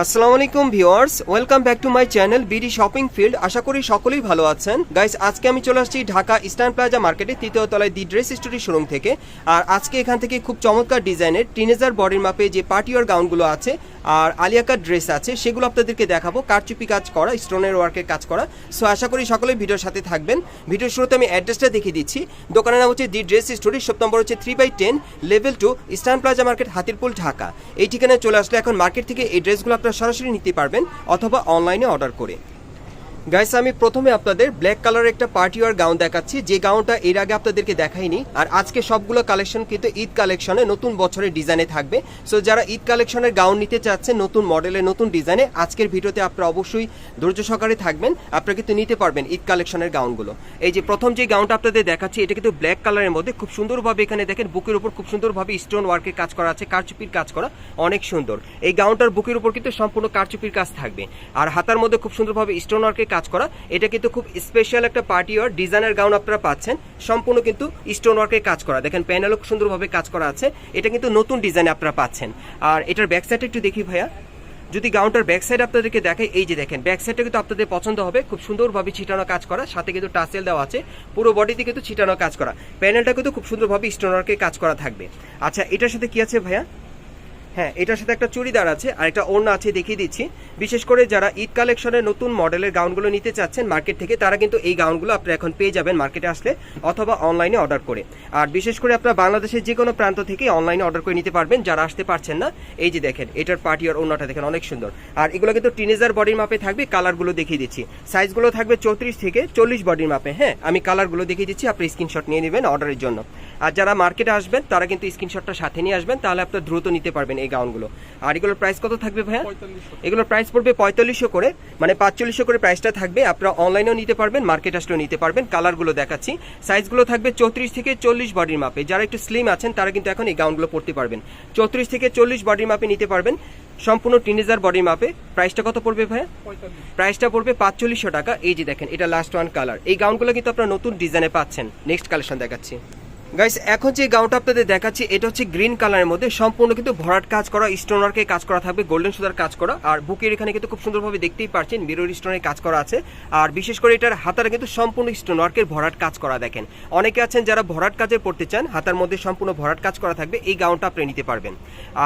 আসসালামু আলাইকুম viewers, welcome back to my channel BD shopping field. আশা করি সকলেই ভালো আছেন। গাইস, আজকে আমি চলে আসছি ঢাকা ইস্টার্ন প্লাজা মার্কেটে তৃতীয় তলায় দি ড্রেস স্টোরি শোরুম থেকে। আর আজকে এখান থেকে খুব চমৎকার ডিজাইনের টিনেজার বডির মাপে যে পার্টিওয়ার গাউনগুলো আছে আর আলিয়াকার ড্রেস আছে, সেগুলো আপনাদেরকে দেখাবো। কারচুপি কাজ করা, স্টোনের ওয়ার্কের কাজ করা। সো আশা করি সকলেই ভিডিওর সাথে থাকবেন। ভিডিওর শুরুতে আমি অ্যাড্রেসটা দেখিয়ে দিচ্ছি। দোকানের নাম হচ্ছে the dress story, shop number হচ্ছে three by ten level two Eastern Plaza market Hatirpool, Dhaka. এই ঠিকানায় চলে আসলে এখন মার্কেট থেকে এই ড্রেসগুলো আপনারা সরাসরি নিতে পারবেন অথবা অনলাইনে অর্ডার করে। গাইস আমি প্রথমে আপনাদের ব্ল্যাক কালারের একটা পার্টি ওয়ার গাউন দেখাচ্ছি। যে গাউনটা এর আগে আপনাদেরকে দেখাইনি, আর আজকে সবগুলো কালেকশন কিন্তু ঈদ কালেকশনে নতুন বছরের ডিজাইনে থাকবে। সো যারা ঈদ কালেকশনের গাউন নিতে চাচ্ছেন, নতুন মডেলের নতুন ডিজাইনে আজকের ভিডিওতে আপনারা অবশ্যই ধৈর্য সহকারে থাকবেন। আপনারা কিন্তু নিতে পারবেন ঈদ কালেকশনের গাউনগুলো এই যে প্রথম যে গাউনটা আপনাদের দেখাচ্ছি, এটা কিন্তু ব্ল্যাক কালারের মধ্যে খুব সুন্দরভাবে এখানে দেখেন, বুকের উপর খুব সুন্দরভাবে স্টোন ওয়ার্কের কাজ করা আছে, কারচুপির কাজ করা অনেক সুন্দর। এই গাউনটার বুকের উপর কিন্তু সম্পূর্ণ কারচুপির কাজ থাকবে। আর হাতার মধ্যে খুব সুন্দরভাবে স্টোন ওয়ার্কের কাজ করা। এটা কিন্তু খুব স্পেশাল একটা পার্টি ওয়ার ডিজাইনার গাউন আপনারা পাচ্ছেন। সম্পূর্ণ কিন্তু স্টোন ওয়ার্কের কাজ করা। দেখেন প্যানেলও সুন্দরভাবে কাজ করা আছে। এটা কিন্তু নতুন ডিজাইনে আপনারা পাচ্ছেন। আর এটার ব্যাক সাইডটা একটু দেখি ভাইয়া। যদি গাউনটার ব্যাক সাইড আপনাদেরকে দেখাই এই যে দেখেন ব্যাক সাইডটা কিন্তু আপনাদের পছন্দ হবে। খুব সুন্দরভাবে ছিটানো কাজ করা। সাথে কিন্তু টাসেল দেওয়া আছে। পুরো বডিতে কিন্তু ছিটানো কাজ করা। প্যানেলটা কিন্তু খুব সুন্দরভাবে স্টোন ওয়ার্কের কাজ করা থাকবে। আচ্ছা এটার সাথে কি আছে ভাইয়া? হ্যাঁ এটার সাথে একটা চুড়িদার আছে, আর একটা ওড়না আছে দেখিয়ে দিচ্ছি। বিশেষ করে যারা ঈদ কালেকশনের নতুন মডেলের গাউনগুলো নিতে চাচ্ছেন মার্কেট থেকে, তারা কিন্তু এই গাউনগুলো আপনারা এখন পেয়ে যাবেন মার্কেটে আসলে অথবা অনলাইনে অর্ডার করে। আর বিশেষ করে আপনারা বাংলাদেশের যে কোনো প্রান্ত থেকে অনলাইনে অর্ডার করে নিতে পারবেন, যারা আসতে পারছেন না, এই যে দেখেন, এটার পার্টি আর ওড়নাটা দেখেন অনেক সুন্দর। আর এগুলো কিন্তু টিনেজার বডির মাপে থাকবে, কালারগুলো দেখিয়ে দিচ্ছি। সাইজগুলো থাকবে চৌত্রিশ থেকে চল্লিশ বডির মাপে হ্যাঁ আমি কালারগুলো দেখিয়ে দিচ্ছি, আপনি স্ক্রিনশট নিয়ে নেবেন অর্ডারের জন্য। আর যারা মার্কেটে আসবেন, তারা কিন্তু স্ক্রিনশটটা সাথে নিয়ে আসবেন, তাহলে আপনার দ্রুত নিতে পারবেন এই গাউনগুলো। আর এগুলোর প্রাইস কত থাকবে ভাইয়া? এগুলোর প্রাইস পড়বে পঁয়তাল্লিশশো করে মানে পাঁচচল্লিশশো করে প্রাইসটা থাকবে। আপনারা অনলাইনেও নিতে পারবেন মার্কেট আসলেও নিতে পারবেন কালারগুলো দেখাচ্ছি। সাইজগুলো থাকবে চৌত্রিশ থেকে চল্লিশ বডির মাপে যারা একটু স্লিম আছেন তারা কিন্তু এখন এই গাউনগুলো পড়তে পারবেন। চৌত্রিশ থেকে চল্লিশ বডির মাপে নিতে পারবেন। সম্পূর্ণ টিনেজার বডির মাপে প্রাইসটা কত পড়বে ভাইয়া? প্রাইসটা পড়বে পাঁচচল্লিশশো টাকা। এই যে দেখেন এটা লাস্ট ওয়ান কালার এই গাউনগুলো কিন্তু আপনারা নতুন ডিজাইনে পাচ্ছেন। নেক্সট কালেকশন দেখাচ্ছি। গাইস এখন যে গাউনটা আপনাদের দেখাচ্ছি, এটা হচ্ছে গ্রিন কালারের মধ্যে। সম্পূর্ণ কিন্তু ভরাট কাজ করা স্টোন ওয়ার্কের কাজ করা থাকবে গোল্ডেন সুতার কাজ করা। আর বুকের এখানে কিন্তু খুব সুন্দরভাবে দেখতেই পাচ্ছেন মিরর স্টোনের কাজ করা আছে। আর বিশেষ করে এটার হাতারে কিন্তু সম্পূর্ণ স্টোন ওয়ার্কের ভরাট কাজ করা, দেখেন। অনেকে আছেন যারা ভরাট কাজে পড়তে চান, হাতার মধ্যে সম্পূর্ণ ভরাট কাজ করা থাকবে, এই গাউনটা আপনি নিতে পারবেন।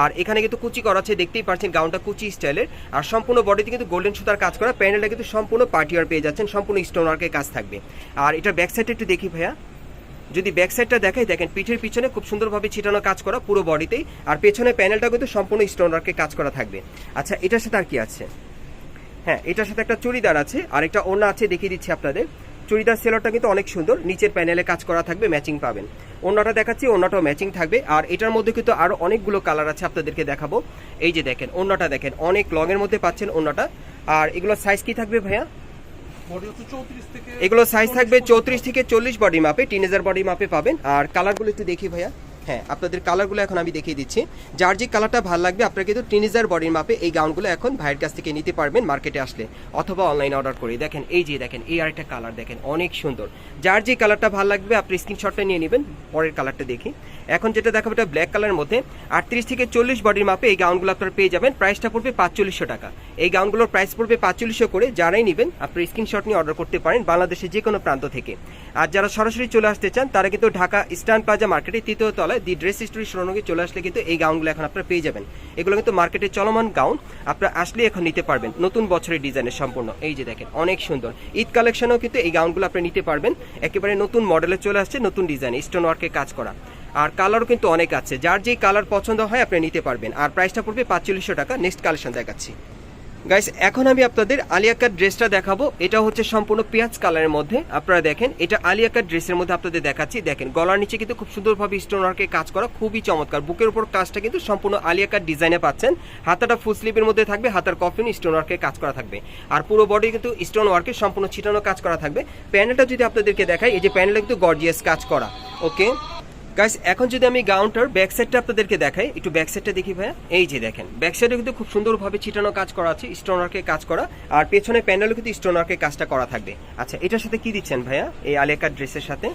আর এখানে কিন্তু কুচি করা আছে, দেখতেই পাচ্ছেন গাউনটা কুচি স্টাইলের। আর সম্পূর্ণ বডিতে কিন্তু গোল্ডেন সুতার কাজ করা প্যানেলটা কিন্তু সম্পূর্ণ পার্টিয়ার পেয়ে যাচ্ছেন, সম্পূর্ণ স্টোন ওয়ার্কের কাজ থাকবে। আর এটার ব্যাক সাইডটা একটু দেখি ভাইয়া। যদি ব্যাক সাইডটা দেখাই, দেখেন পিঠের পিছনে খুব সুন্দরভাবে ছিটানো কাজ করা পুরো বডিতেই। আর পেছনে প্যানেলটা কিন্তু সম্পূর্ণ স্টোন ওয়ার্কে কাজ করা থাকবে। আচ্ছা এটার সাথে আর কি আছে? হ্যাঁ এটার সাথে একটা চুড়িদার আছে। আর একটা ওড়না আছে, দেখিয়ে দিচ্ছি আপনাদের। চুড়িদার সেলরটা কিন্তু অনেক সুন্দর। নিচের প্যানেলে কাজ করা থাকবে ম্যাচিং পাবেন। ওড়নাটা দেখাচ্ছি, ওড়নাটাও ম্যাচিং থাকবে। আর এটার মধ্যে কিন্তু আরও অনেকগুলো কালার আছে আপনাদেরকে দেখাবো। এই যে দেখেন, ওড়নাটা দেখেন, অনেক লং এর মধ্যে পাচ্ছেন ওড়নাটা। আর এগুলোর সাইজ কি থাকবে ভাইয়া বডি হচ্ছে 34 থেকে এগুলো সাইজ থাকবে চৌত্রিশ থেকে চল্লিশ বডি মাপে টিনেজার বডি মাপে পাবেন। আর কালারগুলো একটু দেখি ভাইয়া। হ্যাঁ আপনাদের কালারগুলো এখন আমি দেখিয়ে দিচ্ছি। যার যে কালারটা ভালো লাগবে, আপনারা কিন্তু টিনেজার বডির মাপে এই গাউনগুলো এখন ভাইয়ের কাছ থেকে নিতে পারবেন মার্কেটে আসলে, অথবা অনলাইনে অর্ডার করে। দেখেন, এই যে দেখেন, এই আরেকটা কালার দেখেন, অনেক সুন্দর। যার যে কালারটা ভালো লাগবে, আপনি স্ক্রিনশটটা নিয়ে নেবেন, পরের কালারটা দেখি। এখন যেটা দেখাবো, এটা ব্ল্যাক কালারের মধ্যে আটত্রিশ থেকে চল্লিশ বডির মাপে এই গাউনগুলো আপনারা পেয়ে যাবেন। প্রাইসটা পড়বে পাঁচচল্লিশশো টাকা। এই গাউনগুলোর প্রাইস পড়বে পাঁচচল্লিশশো করে। যারাই নেবেন, আপনি স্ক্রিনশট নিয়ে অর্ডার করতে পারেন বাংলাদেশের যে কোনো প্রান্ত থেকে। আর যারা সরাসরি চলে আসতে চান, তারা কিন্তু ঢাকা ইস্টার্ন প্লাজা মার্কেটে তৃতীয় তলায় দি ড্রেস স্টোরি শোরুমে চলে আসলে কিন্তু এই গাউনগুলো এখন আপনারা পেয়ে যাবেন। এগুলো কিন্তু মার্কেটে চলমান গাউন, আপনারা আসলে এখন নিতে পারবেন নতুন বছরের ডিজাইনের সম্পূর্ণ। এই যে দেখেন, অনেক সুন্দর। ঈদ কালেকশনেও কিন্তু এই গাউনগুলো আপনি নিতে পারবেন। একেবারে নতুন মডেলে চলে আসছে, নতুন ডিজাইন স্টোন ওয়ার্কে কাজ করা। আর কালারও কিন্তু অনেক আছে। যার যেই কালার পছন্দ হয়, আপনি নিতে পারবেন। আর প্রাইসটা পড়বে পাঁচচল্লিশশো টাকা। নেক্সট কালেকশন দেখাচ্ছি। গাইস এখন আমি আপনাদের আলিয়াকার ড্রেসটা দেখাবো। এটা হচ্ছে সম্পূর্ণ পেঁয়াজ কালারের মধ্যে। আপনারা দেখেন, এটা আলিয়াকার ড্রেসের মধ্যে আপনাদের দেখাচ্ছি। দেখেন, গলার নিচে কিন্তু খুব সুন্দরভাবে স্টোন ওয়ার্কে কাজ করা, খুবই চমৎকার। বুকের উপর কাজটা কিন্তু সম্পূর্ণ আলিয়াকার ডিজাইনে পাচ্ছেন। হাতাটা ফুল স্লিপের মধ্যে থাকবে, হাতার কফিন স্টোন ওয়ার্কে কাজ করা থাকবে। আর পুরো বডি কিন্তু স্টোন ওয়ার্কে সম্পূর্ণ ছিটানো কাজ করা থাকবে। প্যানেলটা যদি আপনাদেরকে দেখাই, এই যে প্যানেলটা কিন্তু গর্জিয়াস কাজ করা ওকে গাইস এখন যদি আমি গাউনটার ব্যাক সাইডটা আপনাদেরকে দেখাই, একটু ব্যাক সাইডটা দেখি ভাইয়া। এই যে দেখেন ব্যাক সাইডে কিন্তু খুব সুন্দরভাবে ছিটানো কাজ করা আছে স্টোন ওয়ার্কের কাজ করা, আর পেছনে প্যানেলও কিন্তু স্টোন ওয়ার্কের কাজটা করা থাকবে। আচ্ছা এটার সাথে কি দিচ্ছেন ভাইয়া? এই আলেকার ড্রেসের সাথে?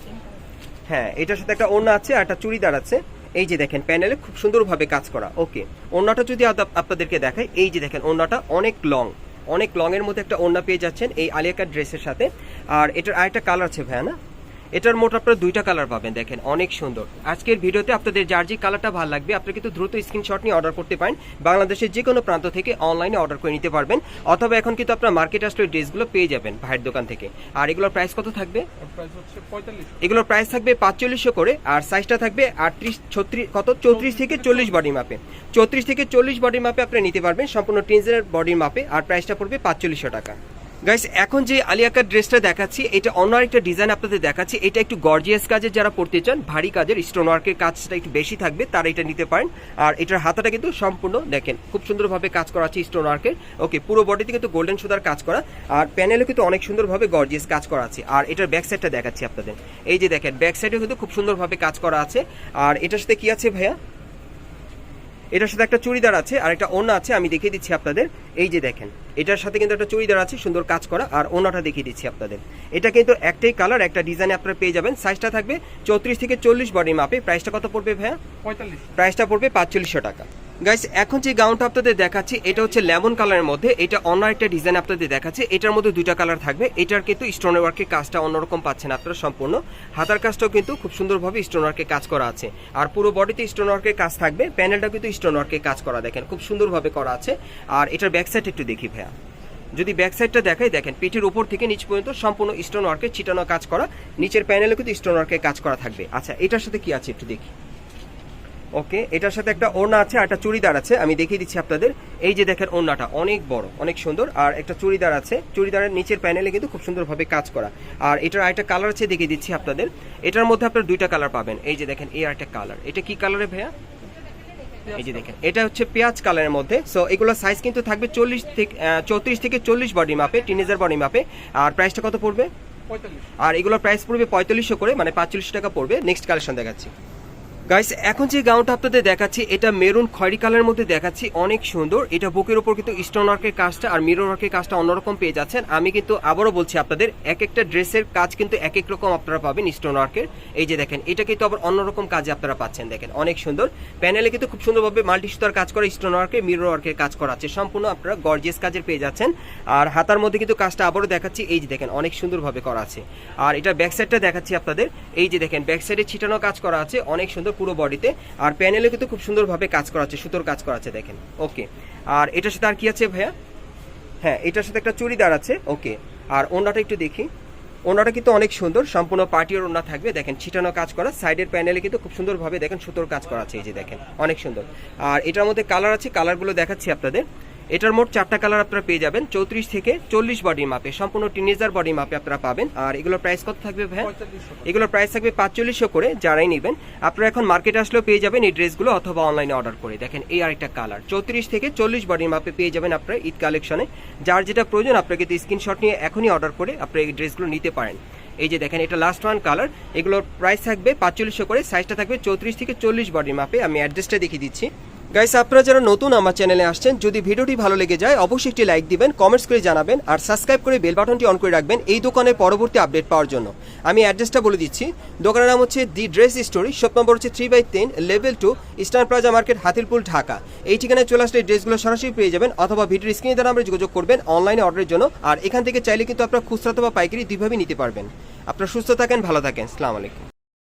হ্যাঁ এটার সাথে একটা ওড়না আছে আর একটা চুড়িদার আছে। এই যে দেখেন প্যানেলে খুব সুন্দরভাবে কাজ করা। ওকে, ওড়নাটা যদি আপনাদেরকে দেখাই, এই যে দেখেন, ওড়নাটা অনেক লং অনেক লং এর মধ্যে একটা ওড়না পেয়ে যাচ্ছেন এই আলিয়াকার ড্রেসের সাথে। আর এটার আরেকটা কালার আছে ভাইয়া, না? এটার মোট আপনারা দুইটা কালার পাবেন, দেখেন, অনেক সুন্দর। আজকের ভিডিওতে আপনাদের যার যে কালারটা ভালো লাগবে, আপনি কিন্তু দ্রুত স্ক্রিনশট নিয়ে অর্ডার করতে পারেন। বাংলাদেশের যে কোনো প্রান্ত থেকে অনলাইনে অর্ডার করে নিতে পারবেন, অথবা এখন কিন্তু আপনার মার্কেট আসলে ড্রেসগুলো পেয়ে যাবেন ভাইয়ের দোকান থেকে। আর এগুলোর প্রাইস কত থাকবে? এগুলোর প্রাইস থাকবে পাঁচচল্লিশশো করে, আর সাইজটা থাকবে আটত্রিশ, ছত্রিশ, কত? চৌত্রিশ থেকে চল্লিশ বডি মাপে চৌত্রিশ থেকে চল্লিশ বডি মাপে আপনি নিতে পারবেন, সম্পূর্ণ টিনজের বডির মাপে আর প্রাইসটা পড়বে পাঁচচল্লিশশো টাকা। গাইস এখন যে আলিয়াকার ড্রেসটা দেখাচ্ছি, এটা অন্য একটা ডিজাইন আপনাদের দেখাচ্ছি। এটা একটু গর্জিয়াস কাজের যারা পড়তে চান, ভারী কাজের স্টোন ওয়ার্কের কাজটা একটু বেশি থাকবে, তারা এটা নিতে পারেন। আর এটার হাতাটা কিন্তু সম্পূর্ণ দেখেন, খুব সুন্দরভাবে কাজ করা আছে স্টোন ওয়ার্কের ওকে পুরো বডিতে কিন্তু গোল্ডেন সুতার কাজ করা, আর প্যানেলে কিন্তু অনেক সুন্দরভাবে গর্জিয়াস কাজ করা আছে। আর এটার ব্যাক সাইডটা দেখাচ্ছি আপনাদের। এই যে দেখেন ব্যাক সাইডে কিন্তু খুব সুন্দরভাবে কাজ করা আছে। আর এটার সাথে কি আছে ভাইয়া? এটার সাথে একটা চুড়িদার আছে আর একটা ওনা আছে আমি দেখিয়ে দিচ্ছি আপনাদের। এই যে দেখেন এটার সাথে কিন্তু একটা চুড়িদার আছে সুন্দর কাজ করা আর ওনাটা দেখিয়ে দিচ্ছি আপনাদের। এটা কিন্তু একটাই কালার একটা ডিজাইনে আপনারা পেয়ে যাবেন। সাইজটা থাকবে চৌত্রিশ থেকে চল্লিশ বডি মাপে প্রাইসটা কত পড়বে ভাইয়া? পঁয়তাল্লিশ। প্রাইসটা পড়বে পাঁচচল্লিশশো টাকা। গাইস এখন যে গাউনটা আপনাদের দেখাচ্ছি, এটা হচ্ছে লেমন কালারের মধ্যে। এটা অন্য একটা ডিজাইন আপনাদের দেখাচ্ছে। এটার মধ্যে দুইটা কালার থাকবে। এটার কিন্তু স্টোন ওয়ার্কের কাজটা অন্যরকম পাচ্ছেন আপনারা সম্পূর্ণ। হাতার কাজটাও কিন্তু খুব সুন্দরভাবে স্টোন ওয়ার্কের কাজ করা আছে। আর পুরো বডিতে স্টোন ওয়ার্কের কাজ থাকবে। প্যানেলটা কিন্তু স্টোন ওয়ার্কের কাজ করা, দেখেন, খুব সুন্দরভাবে করা আছে। আর এটার ব্যাক সাইড একটু দেখি ভাইয়া। যদি ব্যাক সাইডটা দেখাই, দেখেন, পিঠের উপর থেকে নিচ পর্যন্ত সম্পূর্ণ স্টোন ওয়ার্কের ছিটানো কাজ করা। নিচের প্যানেলে কিন্তু স্টোন ওয়ার্কের কাজ করা থাকবে। আচ্ছা এটার সাথে কি আছে একটু দেখি। ওকে এটার সাথে একটা ওড়না আছে আর একটা চুড়িদার আছে। আমি দেখিয়ে দিচ্ছি আপনাদের। এই যে দেখেন ওড়নাটা অনেক বড় অনেক সুন্দর। আর একটা চুড়িদার আছে। চুড়িদারের নিচের প্যানেলে কিন্তু খুব সুন্দরভাবে কাজ করা। আর এটার আরেকটা কালার আছে দেখিয়ে দিচ্ছি আপনাদের। এটার মধ্যে আপনার দুইটা কালার পাবেন। এই যে দেখেন এই আরেকটা কালার এটা কি কালারে ভাইয়া? এই যে দেখেন এটা হচ্ছে পেঁয়াজ কালারের মধ্যে। সো এগুলো সাইজ কিন্তু থাকবে চল্লিশ থেকে চৌত্রিশ থেকে চল্লিশ বডি মাপে টিনেজার বডি মাপে আর প্রাইসটা কত পড়বে? আর এগুলোর প্রাইস পড়বে পঁয়তাল্লিশশো করে মানে পাঁচচল্লিশ টাকা পড়বে। নেক্সট কালেকশন দেখাচ্ছি। গাইস এখন যে গাউনটা আপনাদের দেখাচ্ছি, এটা মেরুন খয়েরি কালারের মধ্যে দেখাচ্ছি, অনেক সুন্দর। এটা বুকের উপর কিন্তু স্টোন ওয়ার্কের কাজটা আর মিরর ওয়ার্কের কাজটা অন্যরকম পেয়ে যাচ্ছেন। আমি কিন্তু আবারও বলছি আপনাদের এক একটা ড্রেসের কাজ কিন্তু এক এক রকম আপনারা পাবেন স্টোন ওয়ার্কের এই যে দেখেন, এটা কিন্তু আবার অন্যরকম কাজে আপনারা পাচ্ছেন, দেখেন, অনেক সুন্দর। প্যানেলে কিন্তু খুব সুন্দরভাবে মাল্টি সুতার কাজ করা স্টোন ওয়ার্কের মিরর ওয়ার্কের কাজ করা আছে সম্পূর্ণ আপনারা গর্জিয়াস কাজের পেয়ে যাচ্ছেন। আর হাতার মধ্যে কিন্তু কাজটা আবারও দেখাচ্ছি, এই যে দেখেন, অনেক সুন্দরভাবে করা আছে। আর এটা ব্যাক সাইডটা দেখাচ্ছি আপনাদের। এই যে দেখেন ব্যাক সাইডে ছিটানো কাজ করা আছে, অনেক সুন্দর। পুরো বডিতে। আর প্যানেলে কিন্তু খুব সুন্দরভাবে কাজ করা আছে সুতোর কাজ করা আছে দেখেন। ওকে আর এটার সাথে আর কি আছে ভাইয়া? হ্যাঁ এটার সাথে একটা চুড়িদার আছে। ওকে আর ওনাটা একটু দেখি। ওনাটা কিন্তু অনেক সুন্দর, সম্পূর্ণ পার্টির ওনা থাকবে। দেখেন, ছিটানো কাজ করা। সাইডের প্যানেলে কিন্তু খুব সুন্দরভাবে দেখেন সুতোর কাজ করা আছে, এই যে দেখেন, অনেক সুন্দর। আর এটার মধ্যে কালার আছে কালারগুলো দেখাচ্ছি আপনাদের। এটার মোট চারটা কালার আপনারা পেয়ে যাবেন চৌত্রিশ থেকে চল্লিশ বডি মাপে সম্পূর্ণ টিনেজার বডি মাপে আপনারা পাবেন। আর এগুলোর প্রাইস কত থাকবে ভাই এগুলোর প্রাইস থাকবে পাঁচচল্লিশশো করে যারাই নেবেন। আপনারা এখন মার্কেটে আসলেও পেয়ে যাবেন এই ড্রেসগুলো অথবা অনলাইনে অর্ডার করে। দেখেন এই আরেকটা কালার চৌত্রিশ থেকে চল্লিশ বডির মাপে পেয়ে যাবেন আপনারা ঈদ কালেকশনে যার যেটা প্রয়োজন আপনাকে তো স্ক্রিনশট নিয়ে এখনই অর্ডার করে আপনারা এই ড্রেসগুলো নিতে পারেন। এই যে দেখেন এটা লাস্ট ওয়ান কালার এগুলোর প্রাইস থাকবে পাঁচচল্লিশশো করে সাইজটা থাকবে চৌত্রিশ থেকে চল্লিশ বডির মাপে আমি অ্যাড্রেসটা দেখিয়ে দিচ্ছি। গাইস আপনারা যারা নতুন আমার চ্যানেলে আসছেন, যদি ভিডিওটি ভালো লেগে যায়, অবশ্যই একটি লাইক দিবেন কমেন্টস করে জানাবেন, আর সাবস্ক্রাইব করে বেল বাটনটি অন করে রাখবেন এই দোকানের পরবর্তী আপডেট পাওয়ার জন্য। আমি অ্যাড্রেসটা বলে দিচ্ছি। দোকানের নাম হচ্ছে the dress story shop number হচ্ছে three by ten level two Eastern Plaza market Hatirpool Dhaka. এই ঠিকানায় চলে আসলে ড্রেসগুলো সরাসরি পেয়ে যাবেন, অথবা ভিডিওর স্ক্রিনে দ্বারা আমরা যোগাযোগ করবেন অনলাইনে অর্ডারের জন্য, আর এখান থেকে চাইলে কিন্তু আপনারা খুচরা অথবা পাইকারি দুইভাবে নিতে পারবেন। আপনারা সুস্থ থাকেন, ভালো থাকেন। আলাইকুম।